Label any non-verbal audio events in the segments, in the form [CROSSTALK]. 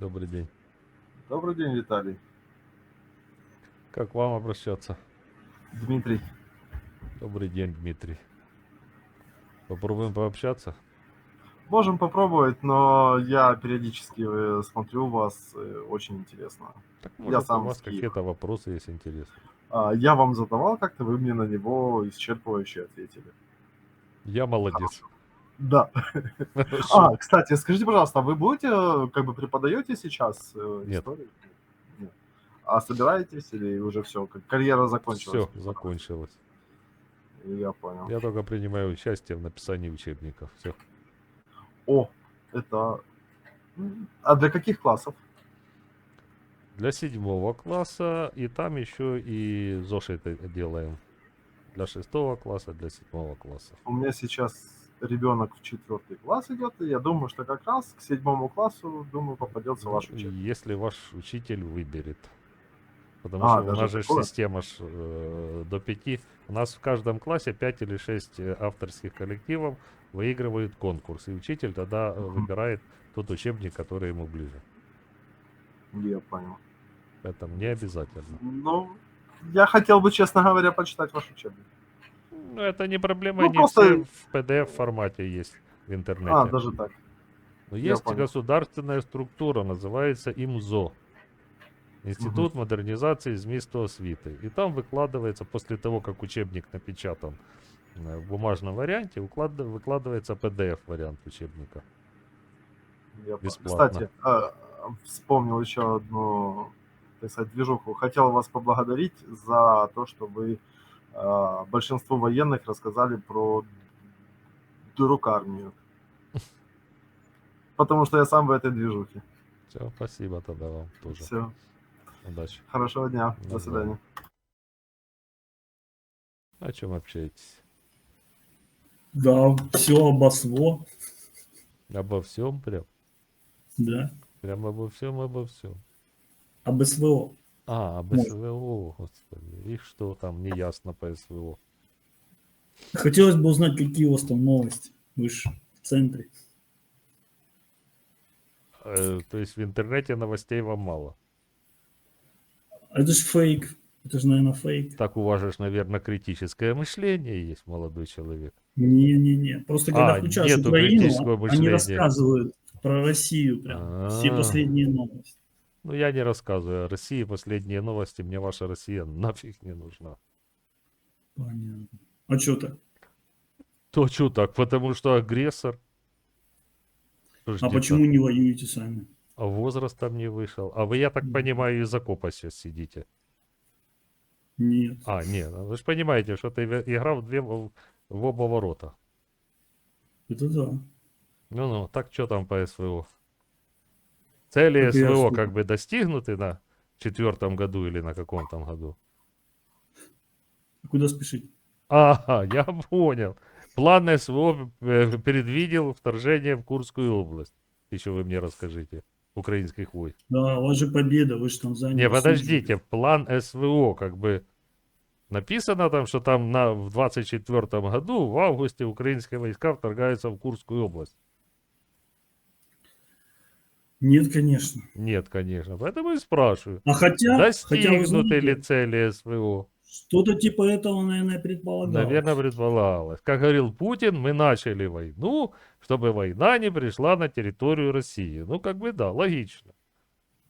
Добрый день. Добрый день, Виталий. Как вам обращаться? Дмитрий. Добрый день, Дмитрий. Попробуем пообщаться? Можем попробовать, но я периодически э, смотрю вас, э, очень интересно. Так, Я может, сам у вас какие-то вопросы есть интересные. А, Я вам задавал как-то, вы мне на него исчерпывающе ответили. Я молодец. Да. [LAUGHS] А, кстати, скажите, пожалуйста, а вы будете, э, как бы преподаете сейчас э, Нет. историю? Нет. А собираетесь или уже все, карьера закончилась? Все, закончилось. Я понял. Я только принимаю участие в написании учебников. Все. О, это... А для каких классов? Для седьмого класса, и там еще и зошиты делаем. Для шестого класса, для седьмого класса. У меня сейчас ребенок в четвертый класс идет, и я думаю, что как раз к седьмому классу, думаю, попадется ваш Ну, учебник. Если ваш учитель выберет. Потому А, что у нас же такое? система ж, э, до пяти. У нас в каждом классе 5 или 6 авторских коллективов выигрывают конкурс. И учитель тогда э, Мгм. выбирает тот учебник, который ему ближе. Я понял. Поэтому не обязательно. Ну, я хотел бы, честно говоря, почитать ваш учебник. Ну, это не проблема, Ну, не просто- все в PDF формате есть в интернете. А, даже так. Но Я есть понял. государственная структура, называется ИМЗО. Институт модернизации змеистого свиты. И там выкладывается, после того, как учебник напечатан э, в бумажном варианте, уклад- выкладывается PDF-вариант учебника. Я Бесплатно. Кстати, а, вспомнил еще одну, так сказать, движуху. Хотел вас поблагодарить за то, что вы а, большинству военных рассказали про дурукармию. Потому что я сам в этой движухе. Все, спасибо тогда вам тоже. Все. Удачи. Хорошего дня. До Давай. свидания. О чем общаетесь? Да, все обосло, Обо всем прям? да. Прям обо всем, обо всем. Об СВО. А, об. СВО, господи. И что там неясно по СВО? Хотелось бы узнать, какие у вас там новости. Вы ж в центре. Э, то есть в интернете новостей вам мало. Это же фейк. Это же, наверное, фейк. Так у вас же, наверное, критическое мышление есть, молодой человек. Не-не-не. Просто когда А, включаешь Украину, они рассказывают про Россию прям. Все А. последние новости. Ну, я не рассказываю о России. Последние новости. Мне ваша Россия [LAUGHS] нафиг не нужна. Понятно. А что так? То что так? Потому что агрессор. Что ж А почему не воюете сами? А возраст там не вышел. А вы, я так понимаю, из окопа сейчас сидите. Нет. А, нет, вы же понимаете, что ты играл в, две, в в оба ворота. Это да. Ну-ну, так что там по СВО? Цели я СВО слу- как бы достигнуты на четвертом году или на каком там году? Куда спешить? Ага, [LAUGHS] я понял. План СВО э, предвидел вторжение в Курскую область. Еще вы мне расскажите. Украинских войск. Да, у вас же победа, вы же там заняли. Не, подождите, план СВО как бы написано там, что там на, в 24 году, в августе, украинские войска вторгаются в Курскую область. Нет, конечно. Нет, конечно. Поэтому и спрашиваю. А хотя, хотя Достигнуты ли знаете, цели СВО? что-то типа этого, наверное, предполагалось. Наверное, предполагалось. Как говорил Путин, мы начали войну, чтобы война не пришла на территорию России. Ну, как бы да, логично.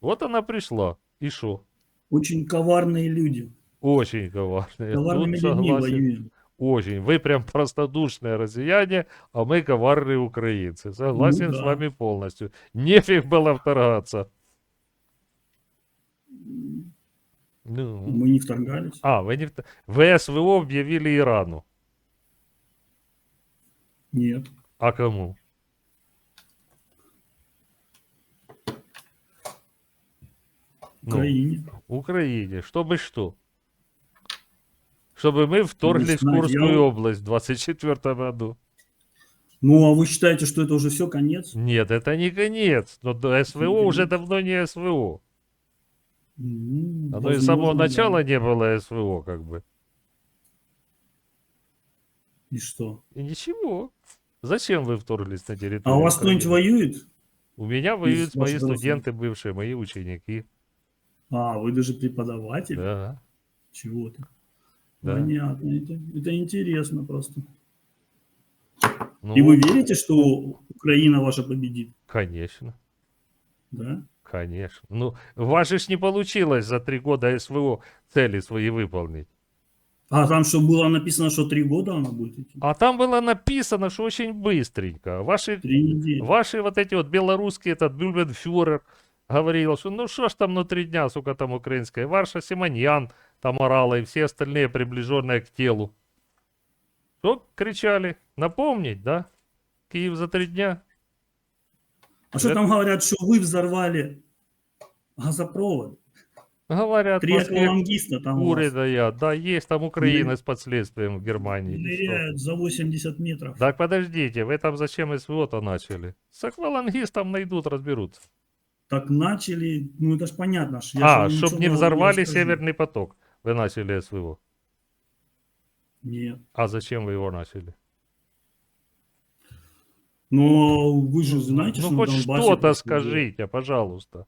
Вот она пришла. И что? Очень коварные люди. Очень коварные. Коварными Тут людьми воюем. Очень. Вы прям простодушные россияне, а мы коварные украинцы. Согласен Ну с да. вами полностью. Нефиг было вторгаться. Ну. Мы не вторгались. А, вы не... Вы СВО объявили Ирану. Нет. А кому? Ну, Украине. Украине. Чтобы что? Чтобы мы вторглись в знаю, Курскую я- область в 24 году. Ну, а вы считаете, что это уже все, конец? Нет, это не конец. Но СВО Не уже конец. давно не СВО. Ну, Оно и с самого да. начала не было СВО, как бы. И что? И ничего. Зачем вы вторглись на территорию А у вас кто-нибудь воюет? У меня воюют мои ваших родственников? студенты бывшие, мои ученики. А, вы даже преподаватель? Да. Чего ты? Да. Понятно. Это, это интересно просто. Ну, И вы верите, что Украина ваша победит? Конечно, Да? конечно. Ну, же ж не получилось за три года СВО цели свои выполнить. А там что было написано, что три года она будет идти? А там было написано, что очень быстренько. Ваши, ваши вот эти вот белорусские, этот Бюльбенфюрер говорил, что ну что ж там внутри дня, сука, там украинская. Варша Симоньян там орала и все остальные приближенные к телу. Что кричали? Напомнить, да? Киев за три дня? А что это- там говорят, что вы взорвали газопровод? Говорят, Три аквалангиста там куры даят. Да, есть там Украина с последствием в Германии. Ныряют за 80 метров. Так подождите, вы там зачем СВО-то начали? С аквалангистом найдут, разберутся. Так начали, ну это ж понятно. я а, чтобы не взорвали расскажу. Северный поток, вы начали СВО. Нет. А зачем вы его начали? Но вы же знаете, ну что хоть что-то происходит? скажите, пожалуйста.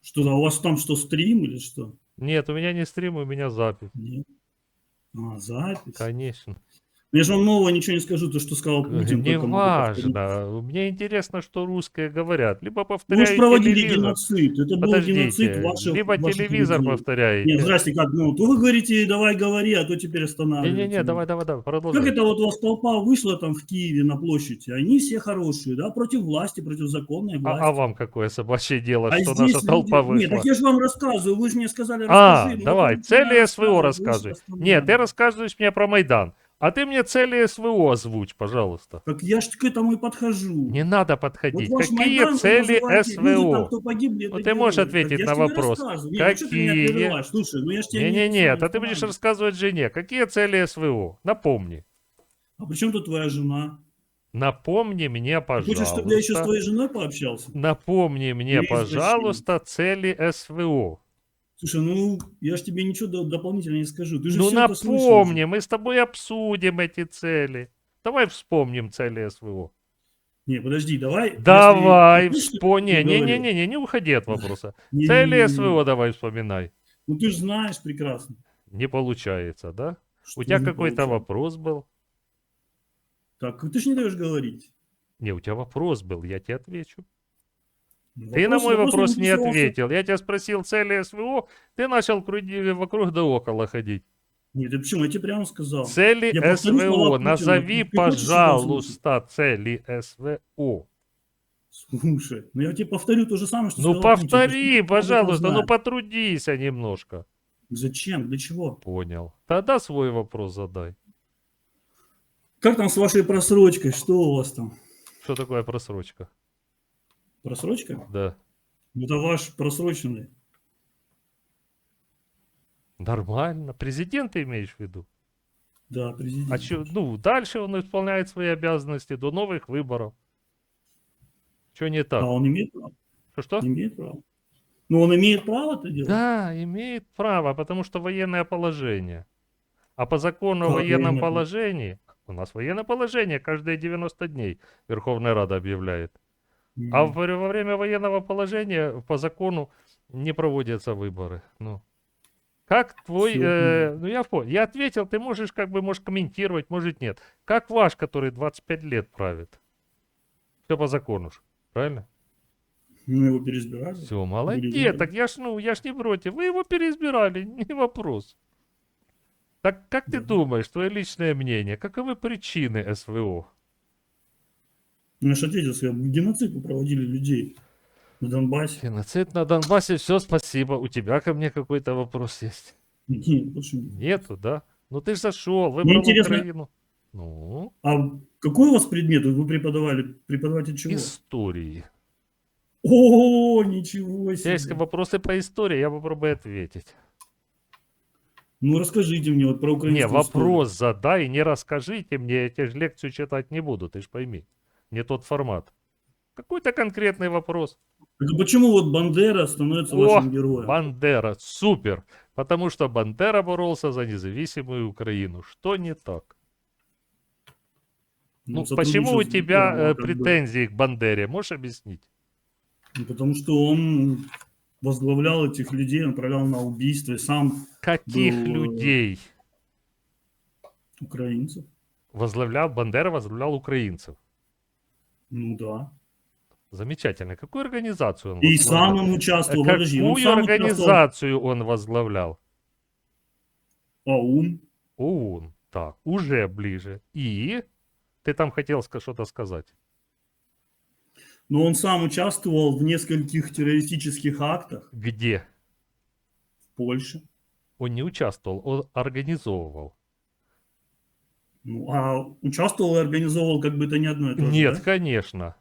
Что у вас там что, стрим или что? Нет, у меня не стрим, у меня запись. Нет. А, запись. Конечно. Я же вам нового ничего не скажу, то, что сказал Путин. Не важно. Мне интересно, что русские говорят. Либо Вы же проводили телевизор. геноцид. Это был геноцид Подождите, ваших, либо ваших телевизор людей. повторяете. Нет, здрасте, как, ну, то вы говорите, давай говори, а то теперь останавливаете. Не-не-не, давай, давай, давай, продолжай. Как это вот у вас толпа вышла там в Киеве на площади, они все хорошие, да, против власти, против законной власти. А, а вам какое собачье дело, А что наша толпа люди- Нет, вышла? так я же вам рассказываю, вы же мне сказали, А, расскажи. ну, давай, цели СВО рассказывай. Нет, ты рассказываешь мне про Майдан. А ты мне цели СВО озвучь, пожалуйста. Так я ж к этому и подхожу. Не надо Вот подходить. ваш Какие Майдан, цели называете, люди там, СВО? кто погибли, Ну, ты можешь герои. ответить Так на вопрос. Нет, ну Какие? прерываешь? Слушай, ну я ж тебе Не-не-не, это а ты будешь рассказывать жене. Какие цели СВО? Напомни. А при чем тут твоя жена? Напомни мне, Хочешь, чтобы я еще с пожалуйста. твоей женой пообщался? Напомни мне, Есть пожалуйста, цели СВО. Слушай, ну я ж тебе ничего до- дополнительно не скажу. Ты же Ну напомни, мы с тобой обсудим эти цели. Давай вспомним цели СВО. Не, подожди, давай. Давай, если- если вспомни. ты говорил. Не-не-не, не уходи от вопроса. [LAUGHS] Не, не, Цели не, не. СВО давай вспоминай. Ну ты же знаешь прекрасно. Не получается, да? что У тебя не какой-то вопрос был? Так, ты же не даешь говорить. Не, у тебя вопрос был, я тебе отвечу. Ну, Ты на мой вопрос не ответил. Я тебя спросил цели СВО, ты начал круги вокруг да около ходить. Нет, ты почему? Я тебе прямо сказал. Цели Я СВО, назови, Ты пожалуйста, цели СВО. Слушай, ну я тебе повторю то же самое, что Ну Путин, повтори, ты пожалуйста, ну потрудись немножко. Зачем? Для чего? Понял. Тогда свой вопрос задай. Как там с вашей просрочкой? Что у вас там? Что такое просрочка? Просрочка? Да. Это ваш просроченный. Нормально. Президент ты имеешь в виду? Да, президент. А чё, ну, дальше он исполняет свои обязанности до новых выборов. Что не так? А он имеет право? Что-что? Имеет право. Ну, он имеет право это делать? Да, имеет право, потому что военное положение. А по закону о Как военном положении, у нас военное положение каждые 90 дней Верховная Рада объявляет. А в- во время военного положения по закону не проводятся выборы. Ну. Как твой... Всё э, ну я понял. Я ответил, ты можешь как бы можешь комментировать, может нет. Как ваш, который 25 лет правит? Все по закону ж, правильно? Мы его переизбирали. Все, молодец. Так я ж, ну, я ж не против. Вы его переизбирали, [LAUGHS] не вопрос. Так как ты Да. думаешь, твое личное мнение, каковы причины СВО? Же ответил, что геноцид проводили людей на Донбассе. Геноцид на Донбассе, все, спасибо. У тебя ко мне какой-то вопрос есть? Нет, нет. Нету, да? Ну ты же зашел, выбрал интересно- Украину. Ну, А какой у вас предмет? Вы преподавали? Преподаватель чего? истории. О, ничего тебя есть себе. вопросы по истории, я попробую ответить. Ну, расскажите мне вот про Не, украинскую историю. вопрос задай, не расскажите мне, я тебе же лекцию читать не буду, ты ж пойми. Не тот формат. Какой-то конкретный вопрос. Так а почему вот Бандера становится О, вашим героем? Бандера, супер. Потому что Бандера боролся за независимую Украину. Что не так? Ну, почему у тебя э, как бы- претензии к Бандере? Можешь объяснить? Ну, Потому что он возглавлял этих людей, направлял на убийство, и сам Каких Был, э, людей украинцев. возглавлял, Бандера возглавлял украинцев? Ну да. Замечательно. Какую организацию он И возглавлял? сам он участвовал. Подожди, он Какую сам организацию он возглавлял? ОУН. ОУН. Так, уже ближе. И ты там хотел ска- что-то сказать. Но он сам участвовал в нескольких террористических актах Где? в Польше. Он не участвовал, он организовывал. Ну, а участвовал и организовывал как бы это не одно и то же, Нет, да? конечно.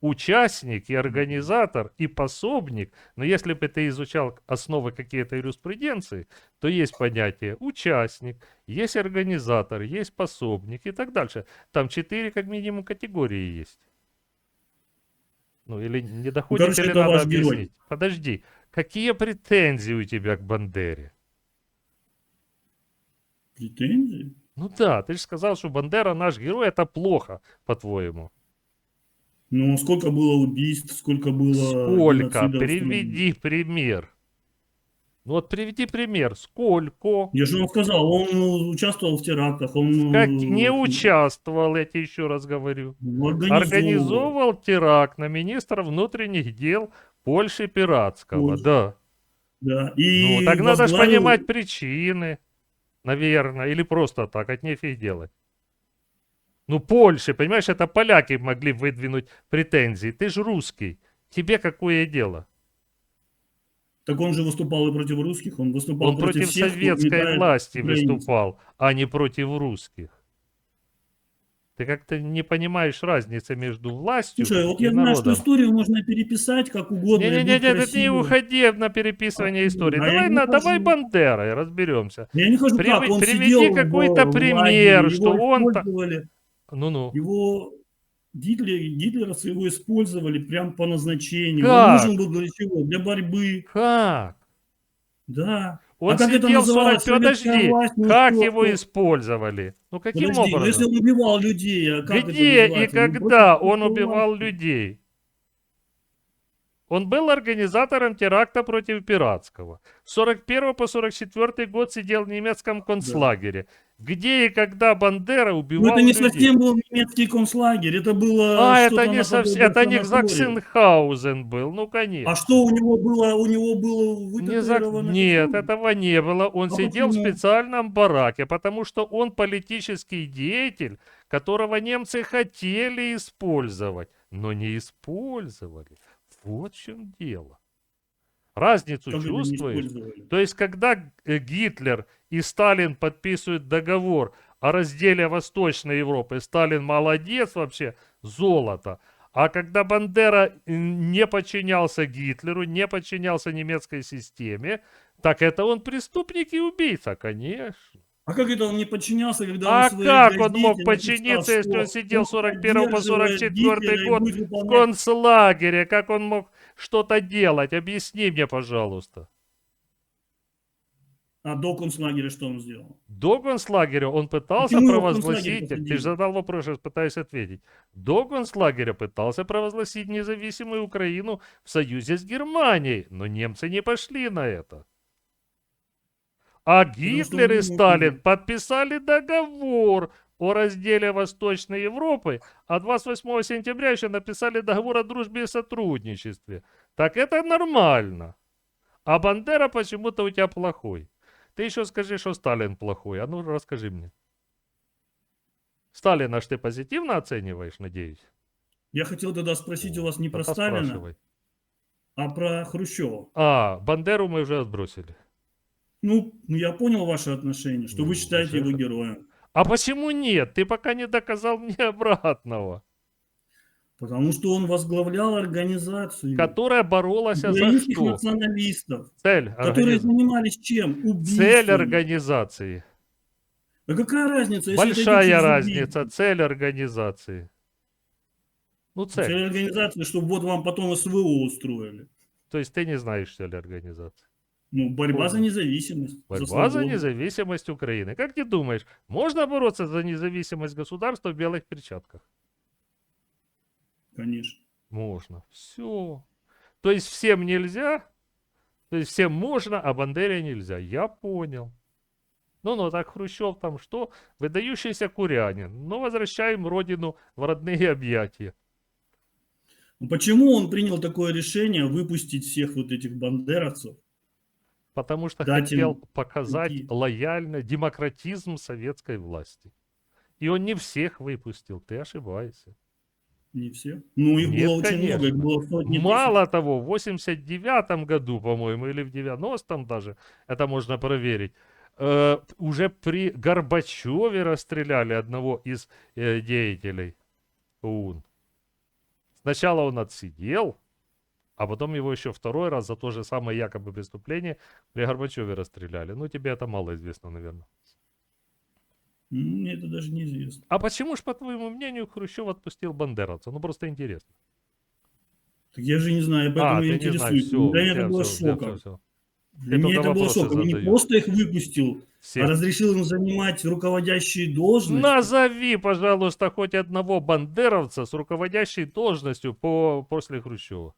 Участник и организатор и пособник. Но если бы ты изучал основы какие-то юриспруденции, то есть понятие участник, есть организатор, есть пособник и так дальше. Там четыре как минимум категории есть. Ну или не доходит, короче, или надо ваш герой. объяснить. Подожди, какие претензии у тебя к Бандере? Претензии? Ну да, ты же сказал, что Бандера наш герой, это плохо, по-твоему. Ну, сколько было убийств, сколько было... Сколько? Приведи пример. Ну вот приведи пример. Сколько? Я же вам сказал, он ну, участвовал в терактах, он... Как э, не участвовал, я тебе еще раз говорю. Организовывал. Организовывал теракт на министра внутренних дел Польши Пиратского. Польши. Да. Да. И Ну так надо же возглавил- понимать причины. Наверное. Или просто так, от нефиг делать. Ну, Польше, понимаешь, это поляки могли выдвинуть претензии. Ты же русский. Тебе какое дело? Так он же выступал и против русских, он выступал Он против всех, кто советской власти выступал, а не против русских. Ты как-то не понимаешь разницы между властью Слушай, вот и я знаю, что народом. историю можно переписать как угодно. Не-не-не, ты не красиво. уходи на переписывание А, истории. а Давай, не на, давай. Бандерой разберемся. Я не хожу Приве- как, он приведи какой-то пример, лагере, что он Ну-ну. Его Гитлер, гитлеровцы его использовали прям по назначению. Как? Он нужен был для чего? Для борьбы. Как? Да. Он а как это сидел 40... называлось? Подожди, власть, как что, его использовали? Ну каким Подожди, ну образом? если он убивал людей, а как это Где и называется? Ну, когда он советской убивал людей? Он был организатором теракта против Пиратского. С 41 по 44 год сидел в немецком концлагере. Где и когда Бандера Ну, убивал это не людей? совсем был немецкий концлагерь, это было А, это не, совсем, это не. Заксенхаузен был, ну конечно. А что у него было? У него было Не Зак- Нет, этого не было. Он А сидел в почему? специальном бараке, потому что он политический деятель, которого немцы хотели использовать, но не использовали. Вот в чем дело. Разницу не чувствуешь? То есть, когда э, Гитлер и Сталин подписывают договор о разделе Восточной Европы, Сталин молодец вообще, золото. А когда Бандера э, не подчинялся Гитлеру, не подчинялся немецкой системе, так это он преступник и убийца, конечно. А как это он не подчинялся, когда А он как он мог подчиниться, если он сидел с 41 по поддерживает 44 Гитлера и год в концлагере? Как он мог что-то делать? Объясни мне, пожалуйста. А до концлагеря что он сделал? До концлагеря он пытался Почему провозгласить, ты же задал вопрос, я пытаюсь ответить. До концлагеря пытался провозгласить независимую Украину в союзе с Германией, но немцы не пошли на это. А Гитлер и Сталин подписали договор о разделе Восточной Европы, а 28 сентября еще написали договор о дружбе и сотрудничестве. Так это нормально. А Бандера почему-то у тебя плохой. Ты еще скажи, что Сталин плохой. А ну расскажи мне. Сталина ж ты позитивно оцениваешь, надеюсь? Я хотел тогда спросить у вас не про Сталина, спрашивай. а про Хрущева. А, Бандеру мы уже отбросили. Ну, ну, я понял ваше отношение, что Ну, вы считаете его героем. А почему нет? Ты пока не доказал мне обратного. Потому что он возглавлял организацию Которая боролась за что? националистов, Цель, которые организ- занимались чем? Убийствами. Цель организации. А какая разница? Большая разница. Цель организации. Ну, цель. Цель организации, чтобы вот вам потом СВО устроили. То есть ты не знаешь цель организации. Ну, борьба за независимость. Борьба за свободу. независимость Украины. Как ты думаешь, можно бороться за независимость государства в белых перчатках? Конечно. Можно. Все. То есть всем нельзя, то есть всем можно, а Бандере нельзя. Я понял. Ну-ну, так Хрущев там что? Выдающийся курянин. Ну, возвращаем родину в родные объятия. Ну, Почему он принял такое решение выпустить всех вот этих бандеровцев? Потому что Дать хотел показать уйти. лояльно демократизм советской власти. И он не всех выпустил, ты ошибаешься. Не все? Ну, их Нет, было очень много, их конечно. было сотни тысяч. Мало того, в 89 году, по-моему, или в 90-м даже, это можно проверить, э, уже при Горбачеве расстреляли одного из э, деятелей ОУН. Сначала он отсидел, а потом его еще второй раз за то же самое якобы преступление при Горбачеве расстреляли. Ну, тебе это мало известно, наверное. Мне это даже неизвестно. А почему ж, по твоему мнению, Хрущев отпустил бандеровца? Ну, просто интересно. Так я же не знаю, я поэтому а, не знаешь, интересуюсь. все, Для меня это было шоком. Для Ты меня это было шоком. Не задаешь. просто их выпустил, Всех. а разрешил им занимать руководящие должности. Назови, пожалуйста, хоть одного бандеровца с руководящей должностью по, после Хрущева.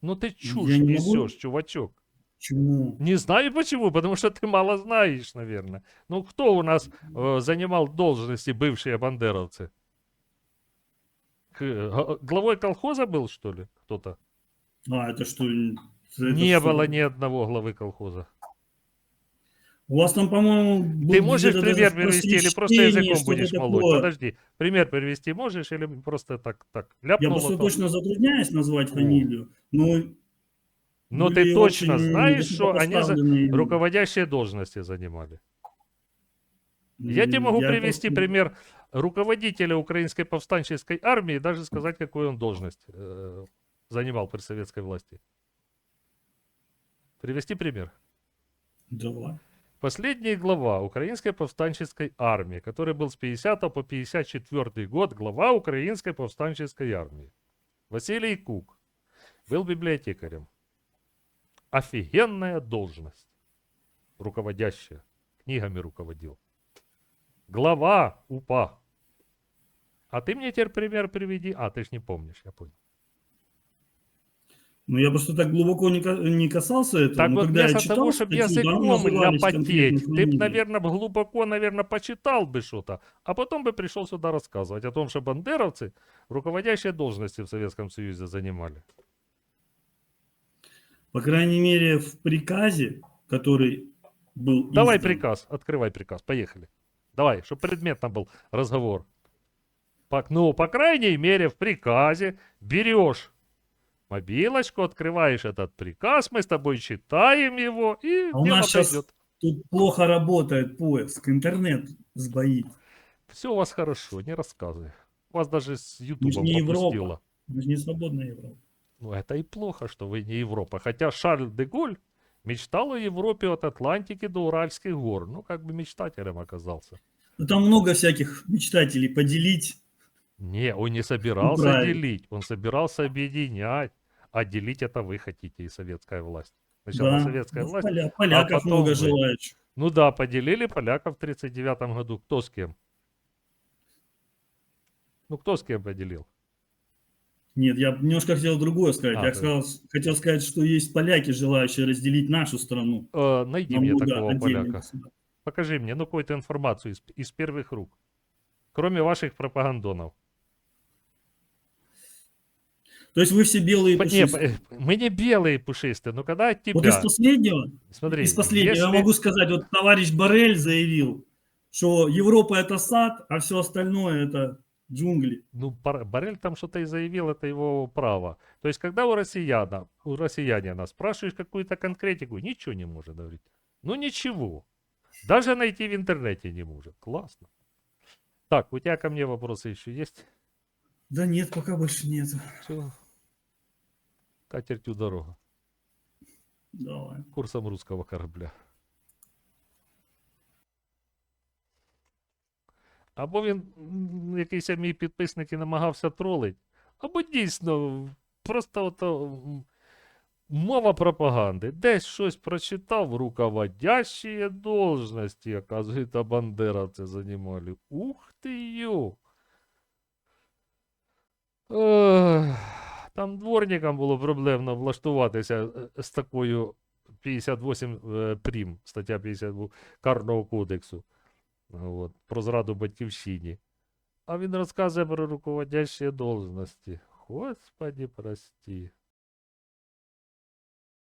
Ну ты чушь Я не могу. несешь, чувачок. Почему? Не знаю почему, потому что ты мало знаешь, наверное. Ну кто у нас э, занимал должности бывшие бандеровцы? К- г- главой колхоза был, что ли, кто-то? А, это что? это Не что? было ни одного главы колхоза. У вас там, по-моему, Ты можешь пример привести или просто языком будешь молоть? такое. Подожди, пример привести можешь или просто так, так Я просто так? точно затрудняюсь назвать фамилию, но... Но были ты точно знаешь, что они за- руководящие должности занимали. Я тебе могу я привести просто- пример руководителя украинской повстанческой армии и даже сказать, какую он должность э, занимал при советской власти. Привести пример. Давай. Последний глава Украинской повстанческой армии, который был с 50 по 54 год глава Украинской повстанческой армии. Василий Кук был библиотекарем. Офигенная должность. Руководящая. Книгами руководил. Глава УПА. А ты мне теперь пример приведи. А, ты ж не помнишь, я понял. Ну, я просто так глубоко не, не касался этого. Так но вот, когда я вместо читал того, чтобы языком ляпотеть, ты бы, наверное, глубоко, наверное, почитал бы что-то, а потом бы пришел сюда рассказывать о том, что бандеровцы руководящие должности в Советском Союзе занимали. По крайней мере, в приказе, который был Давай издан, приказ, открывай приказ, поехали. Давай, чтобы предметно был разговор. По- ну, по крайней мере, в приказе берешь мобилочку, открываешь этот приказ, мы с тобой читаем его, и А у нас пойдет. Тут плохо работает поиск, интернет сбоит. Все у вас хорошо, не рассказывай. У вас даже с Ютубом не Европа. попустило. Мы же не свободная Европа. Ну, это и плохо, что вы не Европа. Хотя Шарль де Голь мечтал о Европе от Атлантики до Уральских гор. Ну, как бы мечтателем оказался. Ну, там много всяких мечтателей поделить. Не, он не собирался правильно. делить, он собирался объединять. А делить это вы хотите и советская власть. Сначала Да, советская ну, власть. поля- поляков потом много вы. желающих. Ну да, поделили поляков в 1939 году. Кто с кем? Ну, кто с кем поделил? Нет, я немножко хотел другое сказать. А, я ты- сказал, хотел сказать, что есть поляки, желающие разделить нашу страну. Э, найди на мне такого отдельных поляка. Покажи мне, ну, какую-то информацию из, из первых рук. Кроме ваших пропагандонов. То есть вы все белые и не, пушистые. мы не белые пушистые, но когда от тебя... Вот из последнего, Смотри, из последнего я если- могу сказать, вот товарищ Барель заявил, что Европа это сад, а все остальное это джунгли. Ну, Бар- Барель там что-то и заявил, это его право. То есть, когда у россияна, у россиянина спрашиваешь какую-то конкретику, ничего не может говорить. Ну, ничего. Даже найти в интернете не может. Классно. Так, у тебя ко мне вопросы еще есть? Да нет, пока больше нет. Все. Катертью дорога. Давай. Курсом русского корабля. Або він, якийсь мій підписник і намагався тролить, або дійсно просто ото мова пропаганди. Десь щось прочитав, руководящие должности, оказується, бандеровці займали. Ух ти йо! Ех, Там дворникам було проблемно влаштуватися е, з такою 58 е, прим, стаття 52 Карного кодексу от, про зраду батьківщині. А він розказує про руководящі должності. Господи, прости.